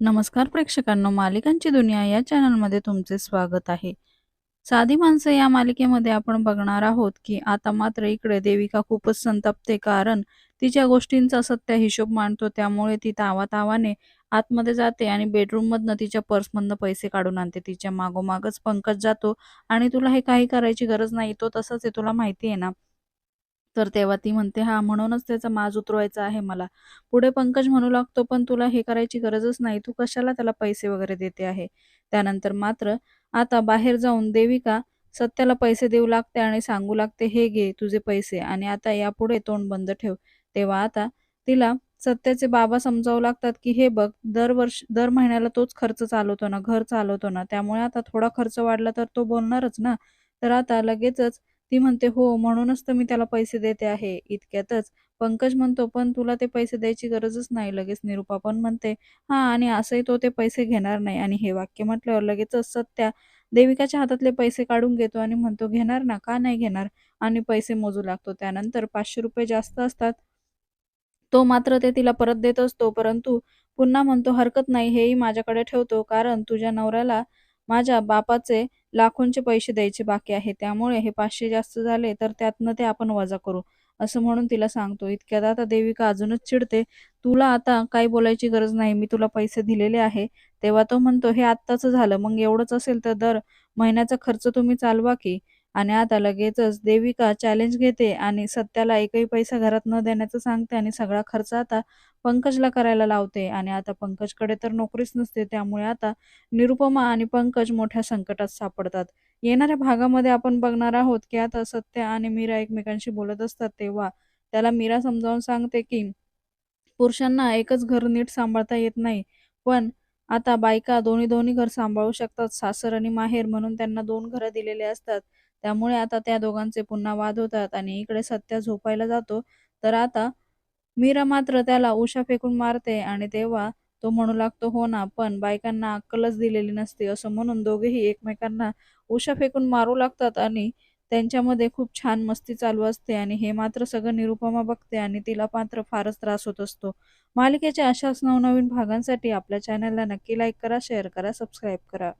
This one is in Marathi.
नमस्कार प्रेक्षकांनो मालिकांची दुनिया या चॅनलमध्ये तुमचे स्वागत आहे. साधी माणसं या मालिकेमध्ये आपण बघणार आहोत की आता मात्र इकडे देविका खूपच संतप्ते कारण तिच्या गोष्टींचा सत्य हिशोब मांडतो त्यामुळे ती तावातावाने आतमध्ये जाते आणि बेडरूम मधनं तिच्या पर्समधनं पैसे काढून आणते. तिच्या मागोमागच पंकज जातो आणि तुला हे काही करायची गरज नाही तो तसंच आहे तुला माहिती आहे ना? तर तेव्हा ती म्हणते हा म्हणूनच त्याचा माज उतरवायचा आहे मला. पुढे पंकज म्हणू लागतो पण तुला हे करायची गरजच नाही. तू कशाला त्याला पैसे वगैरे देते आहे? त्यानंतर मात्र आता बाहेर जाऊन देविका सत्याला पैसे देऊ लागते आणि सांगू लागते हे घे तुझे पैसे आणि आता यापुढे तोंड बंद ठेव. तेव्हा आता तिला सत्याचे बाबा समजावू लागतात की हे बघ दरवर्ष दर महिन्याला तोच खर्च चालवतो ना घर चालवतो ना त्यामुळे आता थोडा खर्च वाढला तर तो बोलणारच ना. तर आता लगेचच ती म्हणते हो म्हणूनच तर मी त्याला पैसे देते आहे इतक्यातच. पंकज म्हणतो पण तुला ते पैसे द्यायची गरजच नाही लगेच निरुपा पण म्हणते हा आणि असंही तो ते पैसे घेणार नाही. आणि हे वाक्य म्हटल्यावर लगेचच सत्या देविकाच्या हातातले पैसे काढून घेतो आणि म्हणतो घेणार ना का नाही घेणार? आणि पैसे मोजू लागतो. त्यानंतर पाचशे रुपये जास्त असतात. तो मात्र ते तिला परत देत असतो परंतु पुन्हा म्हणतो हरकत नाही हेही माझ्याकडे ठेवतो कारण तुझ्या नवऱ्याला माझ्या बापाचे लाखोंचे पैसे द्यायचे बाकी आहे. त्यामुळे हे पाचशे जास्त झाले तर त्यातनं ते आपण वजा करू असं म्हणून तिला सांगतो. इतक्यात आता देविका अजूनच चिडते. तुला आता काही बोलायची गरज नाही. मी तुला पैसे दिलेले आहे. तेव्हा तो म्हणतो हे आत्ताच झालं. मग एवढंच असेल तर दर महिन्याचा खर्च तुम्ही चालवा की आणि आता लगेचच देविका चॅलेंज घेते आणि सत्याला एकही पैसा घरात न देण्याचं सांगते आणि सगळा खर्च आता पंकजला करायला लावते. आणि आता पंकजकडे तर नोकरीच नसते त्यामुळे आता निरुपमा आणि पंकज मोठ्या संकटात सापडतात. येणाऱ्या भागामध्ये आपण बघणार आहोत की आता सत्य आणि मीरा एकमेकांशी बोलत असतात तेव्हा त्याला मीरा समजावून सांगते की पुरुषांना एकच घर नीट सांभाळता येत नाही पण आता बायका दोन्ही दोन्ही घर सांभाळू शकतात सासर आणि माहेर म्हणून त्यांना दोन घरं दिलेले असतात. त्यामुळे आता त्या दोघांचे पुन्हा वाद होतात आणि इकडे सत्या झोपायला जातो. तर आता मीरा मात्र त्याला उशा फेकून मारते आणि तेव्हा तो म्हणू लागतो हो ना पण बायकांना अक्कलच दिलेली नसते असं म्हणून दोघेही एकमेकांना उशा फेकून मारू लागतात आणि त्यांच्यामध्ये खूप छान मस्ती चालू असते आणि हे मात्र सगळं निरुपमा बघते आणि तिला मात्र फारच त्रास होत असतो. मालिकेच्या अशाच नवनवीन भागांसाठी आपल्या चॅनलला नक्की लाईक करा शेअर करा सबस्क्राईब करा.